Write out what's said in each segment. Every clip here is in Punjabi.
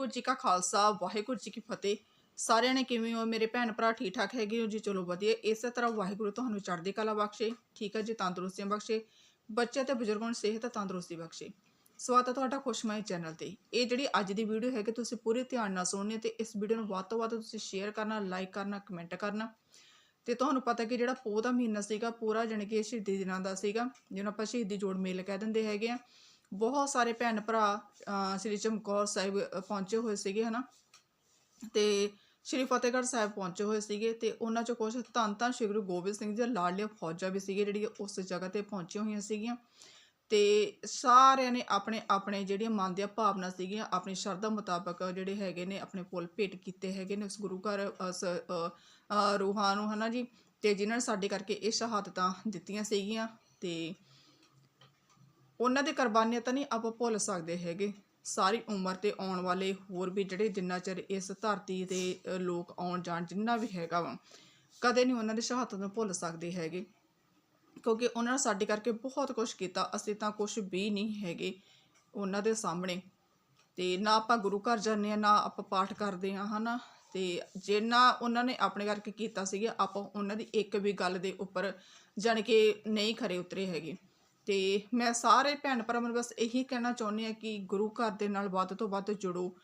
ਵਾਹਿਗੁਰੂ ਜੀ ਕਾ ਖਾਲਸਾ, ਵਾਹਿਗੁਰੂ ਜੀ ਕੀ ਫਤਿਹ। ਸਾਰਿਆਂ ਨੇ ਕਿਵੇਂ ਹੋ? ਮੇਰੇ ਭੈਣ ਭਰਾ ਠੀਕ ਠਾਕ ਹੈਗੇ ਹੋ? ਜੀ ਚਲੋ ਵਧੀਆ। ਇਸੇ ਤਰ੍ਹਾਂ ਵਾਹਿਗੁਰੂ ਤੁਹਾਨੂੰ ਚੜ੍ਹਦੀ ਕਲਾ ਬਖਸ਼ੇ, ਠੀਕ ਹੈ ਜੀ? ਤੰਦਰੁਸਤੀਆਂ ਬਖਸ਼ੇ। ਬੱਚੇ ਤੇ ਬਜ਼ੁਰਗਾਂ ਨੂੰ ਸਿਹਤ ਤੇ ਤੰਦਰੁਸਤੀ ਬਖਸ਼ੇ। ਸਵਾਗਤ ਹੈ ਤੁਹਾਡਾ ਖੁਸ਼ਮਾਈ ਚੈਨਲ ਤੇ। ਇਹ ਜਿਹੜੀ ਅੱਜ ਦੀ ਵੀਡੀਓ ਹੈ ਕਿ ਤੁਸੀਂ ਪੂਰੇ ਧਿਆਨ ਨਾਲ ਸੁਣਨੀ ਹੈ ਤੇ ਇਸ ਵੀਡੀਓ ਨੂੰ ਵੱਧ ਤੋਂ ਵੱਧ ਤੁਸੀਂ ਸ਼ੇਅਰ ਕਰਨਾ ਲਾਈਕ ਕਰਨਾ ਕਮੈਂਟ ਕਰਨਾ। ਤੇ ਤੁਹਾਨੂੰ ਪਤਾ ਕਿ ਜਿਹੜਾ ਪੋਹ ਦਾ ਮਹੀਨਾ ਸੀਗਾ, ਪੂਰਾ ਜਾਣੀ ਕਿ ਸ਼ਹੀਦੀ ਦਿਨਾਂ ਦਾ ਸੀਗਾ, ਜਿਹਨੂੰ ਆਪਾਂ ਸ਼ਹੀਦੀ ਜੋੜ ਮੇਲ ਕਹਿ ਦਿੰਦੇ ਹੈਗੇ ਆ। ਬਹੁਤ ਸਾਰੇ ਭੈਣ ਭਰਾ ਸ੍ਰੀ ਚਮਕੌਰ ਸਾਹਿਬ ਪਹੁੰਚੇ ਹੋਏ ਸੀਗੇ, ਹਨਾ? ਤੇ ਸ਼੍ਰੀ ਫਤਿਹਗੜ੍ਹ ਸਾਹਿਬ ਪਹੁੰਚੇ ਹੋਏ ਸੀਗੇ ਤੇ ਉਹਨਾਂ ਚੋਂ ਕੁਝ ਧੰਨ ਧੰਨ ਸ਼੍ਰੀ ਗੁਰੂ ਗੋਬਿੰਦ ਸਿੰਘ ਜੀ ਦੇ ਲਾਡਲੇ ਫੌਜਾਂ ਵੀ ਸੀਗੇ ਜਿਹੜੀਆਂ ਉਸ ਜਗ੍ਹਾ ਤੇ ਪਹੁੰਚੀਆਂ ਹੋਈਆਂ ਸੀਗੀਆਂ। ਤੇ ਸਾਰਿਆਂ ਨੇ ਆਪਣੇ ਆਪਣੇ ਜਿਹੜੀਆਂ ਮਨ ਦੀਆਂ ਭਾਵਨਾ ਸੀਗੀਆਂ, ਆਪਣੀ ਸ਼ਰਧਾ ਮੁਤਾਬਕ ਜਿਹੜੇ ਹੈਗੇ ਨੇ, ਆਪਣੇ ਫੁੱਲ ਭੇਟ ਕੀਤੇ ਹੈਗੇ ਨੇ ਉਸ ਗੁਰੂ ਘਰ ਉਸ ਰੂਹਾਂ ਨੂੰ, ਹਨਾ ਜੀ? ਤੇ ਜਿਨ੍ਹਾਂ ਨੇ ਸਾਡੇ ਕਰਕੇ ਇਹ ਸ਼ਹਾਦਤਾਂ ਦਿੱਤੀਆਂ ਸੀਗੀਆਂ ਤੇ ਉਹਨਾਂ ਦੀ ਕੁਰਬਾਨੀਆਂ ਤਾਂ ਨਹੀਂ ਆਪਾਂ ਭੁੱਲ ਸਕਦੇ ਹੈਗੇ। ਸਾਰੀ ਉਮਰ ਤੇ ਆਉਣ ਵਾਲੇ ਹੋਰ ਵੀ ਜਿਹੜੇ ਜਿੰਨਾ ਚਿਰ ਇਸ ਧਰਤੀ ਤੇ ਲੋਕ ਆਉਣ ਜਾਣ ਜਿੰਨਾ ਵੀ ਹੈਗਾ ਵਾ, ਕਦੇ ਨਹੀਂ ਉਹਨਾਂ ਦੀ ਸ਼ਹਾਦਤ ਨੂੰ ਭੁੱਲ ਸਕਦੇ ਹੈਗੇ। ਕਿਉਂਕਿ ਉਹਨਾਂ ਨੇ ਸਾਡੇ ਕਰਕੇ ਬਹੁਤ ਕੁਝ ਕੀਤਾ, ਅਸੀਂ ਤਾਂ ਕੁਝ ਵੀ ਨਹੀਂ ਹੈਗੇ ਉਹਨਾਂ ਦੇ ਸਾਹਮਣੇ। ਤੇ ਨਾ ਆਪਾਂ ਗੁਰੂ ਘਰ ਜਾਂਦੇ ਆ ਨਾ ਆਪਾਂ ਪਾਠ ਕਰਦੇ ਆ ਹਨਾ? ਤੇ ਜਿੰਨਾ ਉਹਨਾਂ ਨੇ ਆਪਣੇ ਕਰਕੇ ਕੀਤਾ ਸੀਗਾ, ਆਪਾਂ ਉਹਨਾਂ ਦੀ ਇੱਕ ਵੀ ਗੱਲ ਦੇ ਉੱਪਰ ਜਾਣ ਕੇ ਨਹੀਂ ਖਰੇ ਉਤਰੇ ਹੈਗੇ। ਤੇ ਮੈਂ ਸਾਰੇ ਭੈਣ ਭਰਾਵਾਂ ਨੂੰ ਬਸ ਇਹੀ ਕਹਿਣਾ ਚਾਹੁੰਦੀ ਆ ਕਿ ਗੁਰੂ ਘਰ ਦੇ ਨਾਲ ਵੱਧ ਤੋਂ ਵੱਧ ਜੁੜੋ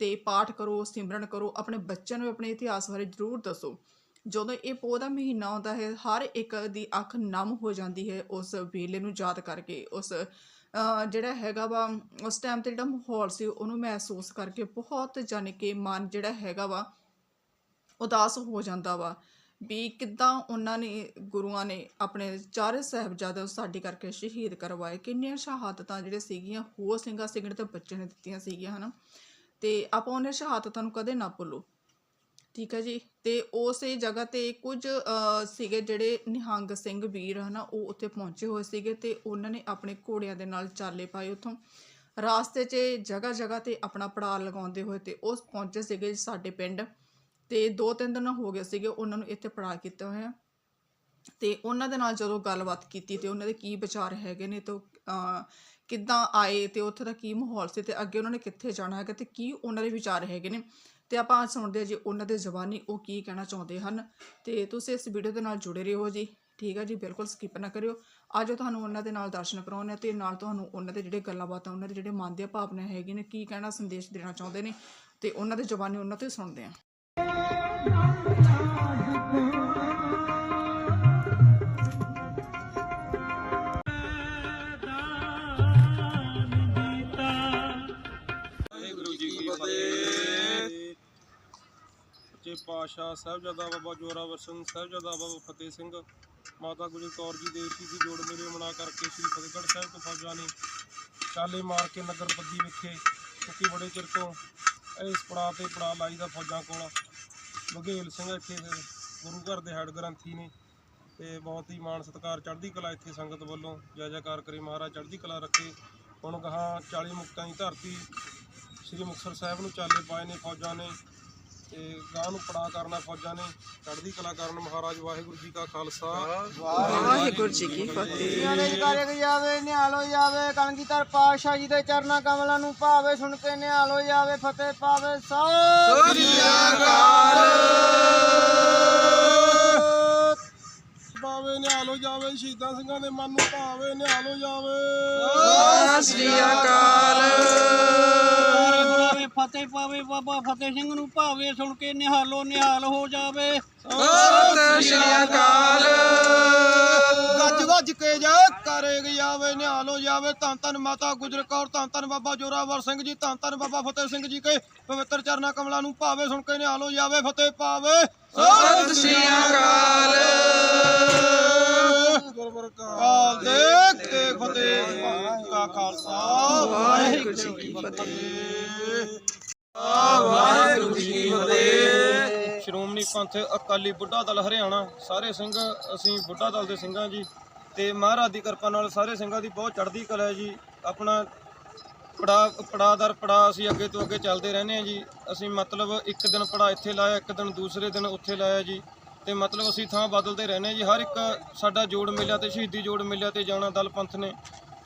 ਤੇ ਪਾਠ ਕਰੋ, ਸਿਮਰਨ ਕਰੋ, ਆਪਣੇ ਬੱਚਿਆਂ ਨੂੰ ਆਪਣੇ ਇਤਿਹਾਸ ਬਾਰੇ ਜ਼ਰੂਰ ਦੱਸੋ। ਜਦੋਂ ਇਹ ਪੋਹ ਦਾ ਮਹੀਨਾ ਆਉਂਦਾ ਹੈ, ਹਰ ਇੱਕ ਦੀ ਅੱਖ ਨਮ ਹੋ ਜਾਂਦੀ ਹੈ ਉਸ ਵੇਲੇ ਨੂੰ ਯਾਦ ਕਰਕੇ। ਉਸ ਜਿਹੜਾ ਹੈਗਾ ਵਾ, ਉਸ ਟਾਈਮ ਤੇ ਜਿਹੜਾ ਮਾਹੌਲ ਸੀ, ਉਹਨੂੰ ਮਹਿਸੂਸ ਕਰਕੇ ਬਹੁਤ ਜਾਣ ਕੇ ਮਨ ਜਿਹੜਾ ਹੈਗਾ ਵਾ, ਉਦਾਸ ਹੋ ਜਾਂਦਾ ਵਾ। ਵੀ ਕਿੱਦਾਂ ਉਹਨਾਂ ਨੇ, ਗੁਰੂਆਂ ਨੇ ਆਪਣੇ ਚਾਰੇ ਸਾਹਿਬਜ਼ਾਦਿਆਂ ਸਾਡੇ ਕਰਕੇ ਸ਼ਹੀਦ ਕਰਵਾਏ। ਕਿੰਨੀਆਂ ਸ਼ਹਾਦਤਾਂ ਜਿਹੜੇ ਸੀਗੀਆਂ, ਹੋਰ ਸਿੰਘਾਂ ਸਿੰਘਣ ਤੇ ਬੱਚੇ ਨੇ ਦਿੱਤੀਆਂ ਸੀਗੀਆਂ, ਹਨਾ? ਤੇ ਆਪਾਂ ਉਹਨਾਂ ਸ਼ਹਾਦਤਾਂ ਨੂੰ ਕਦੇ ਨਾ ਭੁੱਲੋ। ਠੀਕ ਹੈ ਜੀ? ਤੇ ਉਸੇ ਜਗ੍ਹਾ ਤੇ ਕੁਝ ਸੀਗੇ ਜਿਹੜੇ ਨਿਹੰਗ ਸਿੰਘ ਵੀਰ, ਹਨਾ? ਉਹ ਉੱਥੇ ਪਹੁੰਚੇ ਹੋਏ ਸੀਗੇ ਤੇ ਉਹਨਾਂ ਨੇ ਆਪਣੇ ਘੋੜਿਆਂ ਦੇ ਨਾਲ ਚਾਲੇ ਪਾਏ ਉੱਥੋਂ। ਰਾਸਤੇ 'ਚ ਜਗ੍ਹਾ ਜਗ੍ਹਾ ਤੇ ਆਪਣਾ ਪੜਾਅ ਲਗਾਉਂਦੇ ਹੋਏ ਤੇ ਉਸ ਪਹੁੰਚੇ ਸੀਗੇ ਸਾਡੇ ਪਿੰਡ। ਤੇ ਦੋ ਤਿੰਨ ਦਿਨ ਹੋ ਗਏ ਸੀਗੇ ਉਹਨਾਂ ਨੂੰ ਇੱਥੇ ਪੜਾਅ ਕੀਤਾ ਹੋਇਆ ਆ। ਤੇ ਉਹਨਾਂ ਦੇ ਨਾਲ ਜਦੋਂ ਗੱਲਬਾਤ ਕੀਤੀ ਤੇ ਉਹਨਾਂ ਦੇ ਕੀ ਵਿਚਾਰ ਹੈਗੇ ਨੇ ਤੇ ਕਿੱਦਾਂ ਆਏ ਤੇ ਉੱਥੇ ਦਾ ਕੀ ਮਾਹੌਲ ਸੀ ਤੇ ਅੱਗੇ ਉਹਨਾਂ ਨੇ ਕਿੱਥੇ ਜਾਣਾ ਹੈਗਾ ਤੇ ਕੀ ਉਹਨਾਂ ਦੇ ਵਿਚਾਰ ਹੈਗੇ ਨੇ। ਤੇ ਆਪਾਂ ਅੱਜ ਸੁਣਦੇ ਹਾਂ ਜੀ ਉਹਨਾਂ ਦੇ ਜ਼ਬਾਨੀ ਉਹ ਕੀ ਕਹਿਣਾ ਚਾਹੁੰਦੇ ਹਨ। ਤੇ ਤੁਸੀਂ ਇਸ ਵੀਡੀਓ ਦੇ ਨਾਲ ਜੁੜੇ ਰਹੋ ਜੀ। ਠੀਕ ਹੈ ਜੀ, ਬਿਲਕੁਲ ਸਕਿਪ ਨਾ ਕਰਿਓ। ਅੱਜ ਤੁਹਾਨੂੰ ਉਹਨਾਂ ਦੇ ਨਾਲ ਦਰਸ਼ਨ ਕਰਾਉਣੇ ਆ ਤੇ ਨਾਲ ਤੁਹਾਨੂੰ ਉਹਨਾਂ ਦੇ ਜਿਹੜੇ ਗੱਲਾਂ ਬਾਤਾਂ ਉਹਨਾਂ ਦੇ ਜਿਹੜੇ ਮਨ ਦੀਆਂ ਭਾਵਨਾ ਹੈਗੇ ਨੇ, ਕੀ ਕਹਿਣਾ, ਸੰਦੇਸ਼ ਦੇਣਾ ਚਾਹੁੰਦੇ ਨੇ ਤੇ ਉਹਨਾਂ ਦੇ ਜ਼ਬਾਨੀ ਉਹਨਾਂ ਤੋਂ ਹੀ ਸੁਣਦੇ ਹਾਂ। ਸੱਚੇ ਪਾਤਸ਼ਾਹ ਸਾਹਿਬਜ਼ਾਦਾ ਬਾਬਾ ਜੋਰਾਵਰ ਸਿੰਘ, ਸਾਹਿਬਜ਼ਾਦਾ ਬਾਬਾ ਫਤਿਹ ਸਿੰਘ, ਮਾਤਾ ਗੁਜਰ ਕੌਰ ਜੀ ਦੇ ਸ਼ਹੀਦੀ ਜੋੜ ਮੇਰੇ ਮਨਾ ਕਰਕੇ ਸ੍ਰੀ ਫਤਿਹਗੜ੍ਹ ਸਾਹਿਬ ਤੋਂ ਫੌਜਾਂ ਨੇ ਚਾਲੇ ਮਾਰ ਕੇ ਨਗਰ ਬੱਦੀ ਵਿਖੇ ਕਿਉਂਕਿ ਬੜੇ ਚਿਰ ਤੋਂ ਇਸ ਪੜਾਅ ਤੇ ਪੜਾਅ ਲਾਈ ਦਾ ਫੌਜਾਂ ਕੋਲ ਬਘੇਲ ਸਿੰਘ ਇੱਥੇ ਦੇ ਗੁਰੂ ਘਰ ਦੇ ਹੈੱਡ ਗ੍ਰੰਥੀ ਨੇ ਤੇ ਬਹੁਤ ਹੀ ਮਾਣ ਸਤਿਕਾਰ ਚੜ੍ਹਦੀ ਕਲਾ ਇੱਥੇ ਸੰਗਤ ਵੱਲੋਂ ਜੈ ਜੈਕਾਰ ਕਰੇ ਮਹਾਰਾਜ ਚੜ੍ਹਦੀ ਕਲਾ ਰੱਖੇ। ਹੁਣ ਗਾਹਾਂ 40 ਮੁਕਤਾਂ ਦੀ ਧਰਤੀ ਸ੍ਰੀ ਮੁਕਤਸਰ ਸਾਹਿਬ ਨੂੰ ਚਾਲੇ ਪਾਏ ਨੇ, ਫੌਜਾਂ ਨੇ ਤੇ ਗਾਂ ਨੂੰ ਪੜਾ ਕਰਨਾ ਫੌਜਾਂ ਨੇ ਚੜ੍ਹਦੀ ਕਲਾ ਕਰਨ ਮਹਾਰਾਜ ਵਾਹਿਗੁਰੂ ਜੀ ਕਾ ਖਾਲਸਾ। ਵਾਹਿਗੁਰੂ ਜੀ ਕੀ ਫਤਿਹ। ਨਿਆਣੇ ਜਕਾਰੇ ਜਾਵੇ ਨਿਹਾਲ ਹੋ ਜਾਵੇ ਕਲਗੀਧਰ ਪਾਤਸ਼ਾਹ ਜੀ ਦੇ ਚਰਨਾਂ ਕਮਲਾਂ ਨੂੰ ਭਾਵੇ ਸੁਣ ਕੇ ਨਿਹਾਲ ਹੋ ਜਾਵੇ ਫਤਿਹ ਪਾਵੇ ਸਤਿ ਪਾਵੇ ਨਿਹਾਲ ਹੋ ਜਾਵੇ ਸ਼ਹੀਦਾਂ ਸਿੰਘਾਂ ਦੇ ਮਨ ਨੂੰ ਭਾਵੇ ਨਿਹਾਲ ਹੋ ਜਾਵੇ ਸ੍ਰੀ ਅਕਾਲ। ਫਤਿਹ ਪਾਵੇ ਬਾਬਾ ਫਤਿਹ ਸਿੰਘ ਨੂੰ ਭਾਵੇ ਸੁਣ ਕੇ ਨਿਹਾਲੋ ਨਿਹਾਲ ਹੋ ਜਾਵੇ। ਸਤਿ ਸ੍ਰੀ ਅਕਾਲ। ਗੱਜ ਵੱਜ ਕੇ ਜਾ ਕਰੇ ਜਾਵੇ ਨਿਹਾਲ ਜਾਵੇ। ਧੰਨ ਧੰਨ ਮਾਤਾ ਗੁਜਰ ਕੌਰ ਧੰਨ ਧੰਨ ਬਾਬਾ ਜੋਰਾਵਰ ਸਿੰਘ ਜੀ ਧੰਨ ਧੰਨ ਬਾਬਾ ਫਤਿਹ ਸਿੰਘ ਜੀ ਕੇ ਪਵਿੱਤਰ ਚਰਨਾਂ ਕਮਲਾਂ ਨੂੰ ਭਾਵੇ ਸੁਣ ਕੇ ਨਿਹਾਲ ਜਾਵੇ ਫਤਿਹ ਪਾਵੇ। ਸਤਿ ਸ੍ਰੀ ਅਕਾਲ। ਦੇਖ ਫਤਿਹ ਕਾ ਖਾਲਸਾ। ਵਾਹਿਗੁਰੂ ਜੀ ਕੀ ਫਤਿਹ। ਵਾਹਿਗੁਰੂ ਜੀ ਕੀ ਫਤਿਹ। ਸ਼੍ਰੋਮਣੀ ਪੰਥ ਅਕਾਲੀ ਬੁੱਢਾ ਦਲ ਹਰਿਆਣਾ, ਸਾਰੇ ਸਿੰਘ, ਅਸੀਂ ਬੁੱਢਾ ਦਲ ਦੇ ਸਿੰਘਾਂ ਜੀ ਤੇ ਮਹਾਰਾਜ ਦੀ ਕਿਰਪਾ ਨਾਲ ਸਾਰੇ ਸਿੰਘਾਂ ਦੀ ਬਹੁਤ ਚੜ੍ਹਦੀ ਕਲਾ ਹੈ ਜੀ। ਆਪਣਾ ਪੜਾ, ਪੜਾਦਰ ਪੜਾ ਅਸੀਂ ਅੱਗੇ ਤੋਂ ਅੱਗੇ ਚੱਲਦੇ ਰਹਿੰਦੇ ਹਾਂ ਜੀ। ਅਸੀਂ ਮਤਲਬ ਇੱਕ ਦਿਨ ਪੜਾ ਇੱਥੇ ਲਾਇਆ, ਇੱਕ ਦਿਨ ਦੂਸਰੇ ਦਿਨ ਉੱਥੇ ਲਾਇਆ ਜੀ। ਤੇ ਮਤਲਬ ਅਸੀਂ ਥਾਂ ਬਦਲਦੇ ਰਹਿੰਦੇ ਹਾਂ ਜੀ। ਹਰ ਇੱਕ ਸਾਡਾ ਜੋੜ ਮਿਲਿਆ ਤੇ ਸ਼ਹੀਦੀ ਜੋੜ ਮਿਲਿਆ ਤੇ ਜਾਣਾ ਦਲ ਪੰਥ ਨੇ।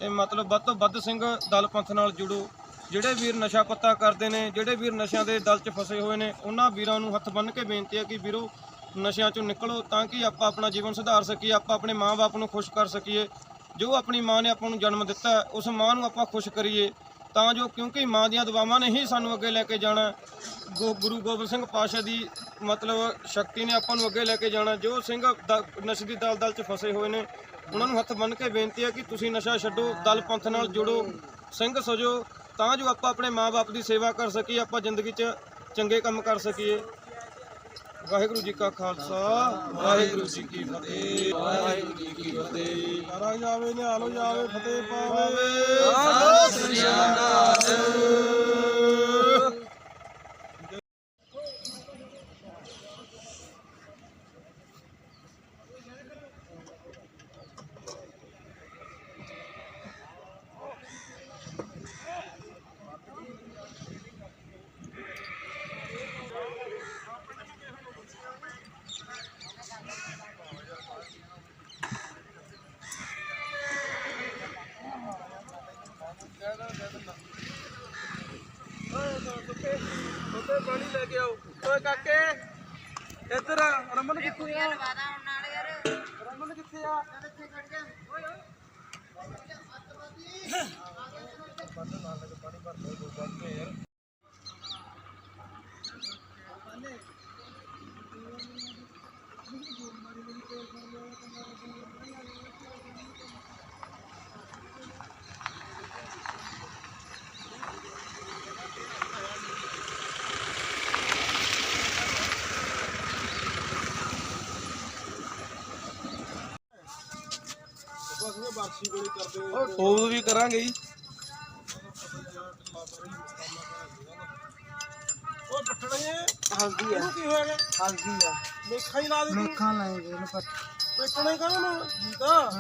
ਤੇ ਮਤਲਬ ਵੱਧ ਤੋਂ ਵੱਧ ਸਿੰਘ ਦਲ ਪੰਥ ਨਾਲ ਜੁੜੋ। ਜਿਹੜੇ ਵੀਰ ਨਸ਼ਾ ਪੱਤਾ ਕਰਦੇ ਨੇ, ਜਿਹੜੇ ਵੀਰ ਨਸ਼ਿਆਂ ਦੇ ਦਲ 'ਚ ਫਸੇ ਹੋਏ ਨੇ, ਉਹਨਾਂ ਵੀਰਾਂ ਨੂੰ ਹੱਥ ਬੰਨ੍ਹ ਕੇ ਬੇਨਤੀ ਹੈ ਕਿ ਵੀਰੋ, ਨਸ਼ਿਆਂ 'ਚੋਂ ਨਿਕਲੋ ਤਾਂ ਕਿ ਆਪਾਂ ਆਪਣਾ ਜੀਵਨ ਸੁਧਾਰ ਸਕੀਏ, ਆਪਾਂ ਆਪਣੇ ਮਾਂ-ਬਾਪ ਨੂੰ ਖੁਸ਼ ਕਰ ਸਕੀਏ। ਜੋ ਆਪਣੀ ਮਾਂ ਨੇ ਆਪਾਂ ਨੂੰ ਜਨਮ ਦਿੱਤਾ, ਉਸ ਮਾਂ ਨੂੰ ਆਪਾਂ ਖੁਸ਼ ਕਰੀਏ। ਤਾਂ ਜੋ ਕਿਉਂਕਿ ਮਾਂ ਦੀਆਂ ਦੁਆਵਾਂ ਨੇ ਹੀ ਸਾਨੂੰ ਅੱਗੇ ਲੈ ਕੇ ਜਾਣਾ। ਗੋ- ਗੁਰੂ ਗੋਬਿੰਦ ਸਿੰਘ ਪਾਸ਼ਾ ਦੀ ਮਤਲਬ ਸ਼ਕਤੀ ਨੇ ਆਪਾਂ ਨੂੰ ਅੱਗੇ ਲੈ ਕੇ ਜਾਣਾ। ਜੋ ਸਿੰਘ ਦ- ਨਸ਼ੇ ਦੀ ਦਲ ਦਲ 'ਚ ਫਸੇ ਹੋਏ ਨੇ, ਉਹਨਾਂ ਨੂੰ ਹੱਥ ਬੰਨ੍ਹ ਕੇ ਬੇਨਤੀ ਹੈ ਕਿ ਤੁਸੀਂ ਨਸ਼ਾ ਛੱਡੋ, ਦਲ ਪੰਥ ਨਾਲ ਜੁੜੋ, ਸਿੰਘ ਸਜੋ। ਤਾਂ ਜੋ ਆਪਾਂ ਆਪਣੇ ਮਾਂ-ਬਾਪ ਦੀ ਸੇਵਾ ਕਰ ਸਕੀਏ, ਆਪਾਂ ਜ਼ਿੰਦਗੀ 'ਚ ਚੰਗੇ ਕੰਮ ਕਰ ਸਕੀਏ। ਵਾਹਿਗੁਰੂ ਜੀ ਕਾ ਖਾਲਸਾ। ਵਾਹਿਗੁਰੂ ਜੀ ਕੀ ਫਤਿਹ। ਵਾਹਿਗੁਰੂ ਜੀ ਕੀ ਫਤਿਹ। ਕਰਾ ਜਾਵੇ, ਨਿਹਾਲੋ ਜਾਵੇ, ਫਤਿਹ ਪਾਵੇ। ਸਤਿ ਸ੍ਰੀ ਅਕਾਲ ਉੱਤੇ ਪਾਣੀ ਲੈ ਕੇ ਆਓ ਓਏ ਕਾਕੇ ਇੱਧਰ ਆ ਰਮਨ ਕਿੱਥੇ ਆ? ਰਮਨ ਕਿੱਥੇ ਆ ਉਹ ਵੀ ਕਰਾਂਗੇ ਜੀ। ਉਹ ਪੱਟਣੇ ਹਲਦੀ ਆ। ਕੀ ਹੋਇਆ? ਹਲਦੀ ਆ। ਮੇਖਾਂ ਹੀ ਲਾ ਦੇ ਮੇਖਾਂ ਲਾਏਗੇ ਇਹਨੂੰ ਪੱਟ ਪੱਟਣੇ ਕਾਹਨੂੰ ਨੂੰ? ਜੀਤਾ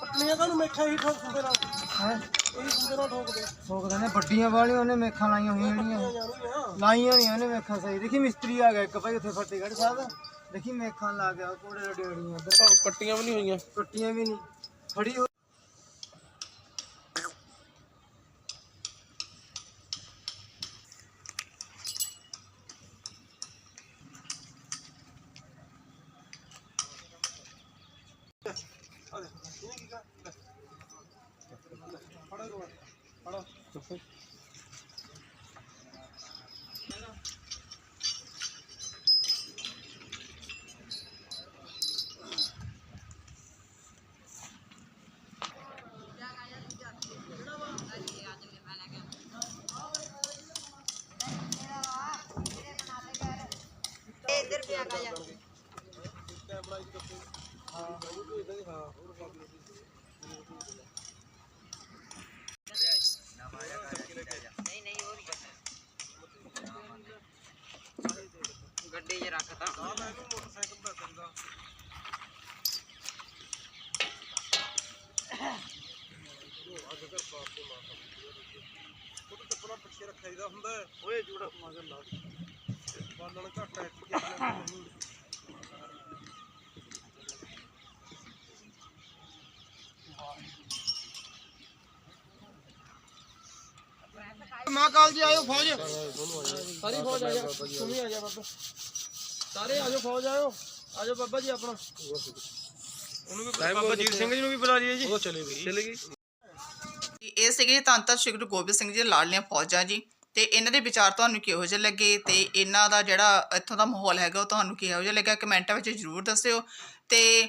ਪੱਟਣੀਆਂ ਕਾਹਨੂੰ? ਮੇਖਾਂ ਹੀ ਠੋਕ ਸੁੰਦੇ ਨਾਲ ਹੈ? ਇਹੀ ਸੁੰਦੇ ਨਾਲ ਠੋਕਦੇ। ਸੋਕਦੇ ਨੇ। ਵੱਡੀਆਂ ਵਾਲੀਆਂ ਉਹਨੇ ਮੇਖਾਂ ਲਾਈਆਂ ਹੋਈਆਂ ਜਿਹੜੀਆਂ। ਲਾਈਆਂ ਨਹੀਂ ਉਹਨੇ ਮੇਖਾਂ ਸਹੀ। ਦੇਖੀ ਮਿਸਤਰੀ ਆ ਗਿਆ ਇੱਕ ਭਾਈ ਉੱਥੇ ਫਤਿਹਗੜ੍ਹ ਸਾਹਿਬ। ਦੇਖੀ ਮੇਖਾਂ ਲਾ ਗਿਆ ਕੋੜੇ ਰੜੀਆਂ ਉਧਰ ਪੱਟੀਆਂ ਵੀ ਨਹੀਂ ਹੋਈਆਂ। ਟੁੱਟੀਆਂ ਵੀ ਨਹੀਂ। ਖੜੀ ਹੋ ਗੱਡੀ ਰੱਖਿਆ ਜਾਂਦਾ ਹੁੰਦਾ ਹੈ। ਓਏ ਜੂੜਾ ਮਗਰ ਲਾ ਬਾਲਣ ਘੱਟ ਹੈ ਨਹੀਂ ਮਾਂ ਕਾਲ ਜੀ ਆਇਓ ਫੌਜ ਸਾਰੀ ਫੌਜ ਆ ਜਾ ਤੂੰ ਵੀ ਆ ਜਾ ਬਾਬਾ ਸਾਰੇ ਆ ਜਾਓ ਫੌਜ ਆਇਓ ਆ ਜਾਓ ਬਾਬਾ ਜੀ ਆਪਣਾ ਉਹਨੂੰ ਵੀ ਬਾਬਾ ਜੀਤ ਸਿੰਘ ਜੀ ਨੂੰ ਵੀ ਬੁਲਾ ਲਈਏ ਜੀ ਉਹ ਚਲੇ ਗਈ ਚਲੇ ਗਈ ਇਹ ਸੀਗੇ ਧੰਨ ਧੰਨ ਸ਼੍ਰੀ ਗੁਰੂ ਗੋਬਿੰਦ ਸਿੰਘ ਜੀ ਦੇ ਲਾਡਲੀਆਂ ਫੌਜਾਂ ਜੀ ਤੇ ਇਹਨਾਂ ਦੇ ਵਿਚਾਰ ਤੁਹਾਨੂੰ ਕਿਹੋ ਜਿਹੇ ਲੱਗੇ ਤੇ ਇਹਨਾਂ ਦਾ ਜਿਹੜਾ ਇੱਥੋਂ ਦਾ ਮਾਹੌਲ ਹੈਗਾ ਉਹ ਤੁਹਾਨੂੰ ਕਿਹੋ ਜਿਹਾ ਲੱਗਾ? ਕਮੈਂਟਾਂ ਵਿੱਚ ਜਰੂਰ ਦੱਸਿਓ। ਤੇ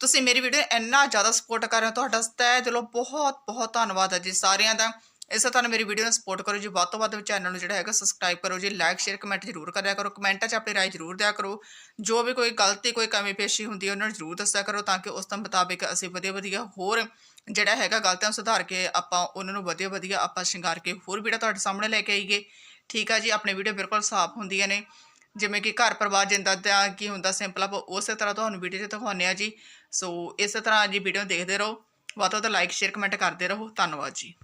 ਤੁਸੀਂ ਮੇਰੀ ਵੀਡੀਓ ਇੰਨਾ ਜ਼ਿਆਦਾ ਸਪੋਰਟ ਕਰ ਰਹੇ ਹੋ ਤੁਹਾਡਾ, ਤਹਿ ਦਿਲੋਂ ਬਹੁਤ ਬਹੁਤ ਧੰਨਵਾਦ ਹੈ ਜੀ ਸਾਰਿਆਂ ਦਾ। ਇਸੇ ਤਰ੍ਹਾਂ ਮੇਰੀ ਵੀਡੀਓ ਨੂੰ ਸਪੋਰਟ ਕਰੋ ਜੀ। ਵੱਧ ਤੋਂ ਵੱਧ ਚੈਨਲ ਨੂੰ ਜਿਹੜਾ ਹੈਗਾ ਸਬਸਕ੍ਰਾਈਬ ਕਰੋ ਜੀ। ਲਾਈਕ ਸ਼ੇਅਰ ਕਮੈਂਟ ਜਰੂਰ ਕਰਿਆ ਕਰੋ। ਕਮੈਂਟਾਂ 'ਚ ਆਪਣੀ ਰਾਏ ਜਰੂਰ ਦਿਆ ਕਰੋ। ਜੋ ਵੀ ਕੋਈ ਗਲਤੀ, ਕੋਈ ਕਮੀ ਪੇਸ਼ੀ ਹੁੰਦੀ ਹੈ, ਉਹਨਾਂ ਨੂੰ ਜਰੂਰ ਦੱਸਿਆ ਕਰੋ ਤਾਂ ਕਿ ਉਸ ਤੋਂ ਮੁਤਾਬਿਕ ਅਸੀਂ ਵਧੀਆ ਵਧੀਆ ਹੋਰ ਜਿਹੜਾ ਹੈਗਾ ਗਲਤੀਆਂ ਨੂੰ ਸੁਧਾਰ ਕੇ ਆਪਾਂ ਉਹਨਾਂ ਨੂੰ ਵਧੀਆ ਵਧੀਆ ਆਪਾਂ ਸ਼ਿੰਗਾਰ ਕੇ ਹੋਰ ਵੀਡੀਓ ਤੁਹਾਡੇ ਸਾਹਮਣੇ ਲੈ ਕੇ ਆਈਏ। ਠੀਕ ਆ ਜੀ, ਆਪਣੇ ਵੀਡੀਓ ਬਿਲਕੁਲ ਸਾਫ਼ ਹੁੰਦੀਆਂ ਨੇ। ਜਿਵੇਂ ਕਿ ਘਰ ਪਰਿਵਾਰ ਜਿੰਦਾ ਤਾਂ ਕੀ ਹੁੰਦਾ ਸਿੰਪਲ ਆਪਾਂ ਉਸੇ ਤਰ੍ਹਾਂ ਤੁਹਾਨੂੰ ਵੀਡੀਓ 'ਚ ਦਿਖਾਉਂਦੇ ਆ ਜੀ। ਸੋ ਇਸੇ ਤਰ੍ਹਾਂ ਜੀ ਵੀਡੀਓ ਦੇਖਦੇ ਰਹੋ। ਵੱਧ ਤੋਂ ਵੱਧ ਲਾਈਕ ਸ਼ੇਅਰ ਕਮੈਂਟ ਕਰਦੇ ਰਹੋ। ਧੰਨਵਾਦ ਜੀ।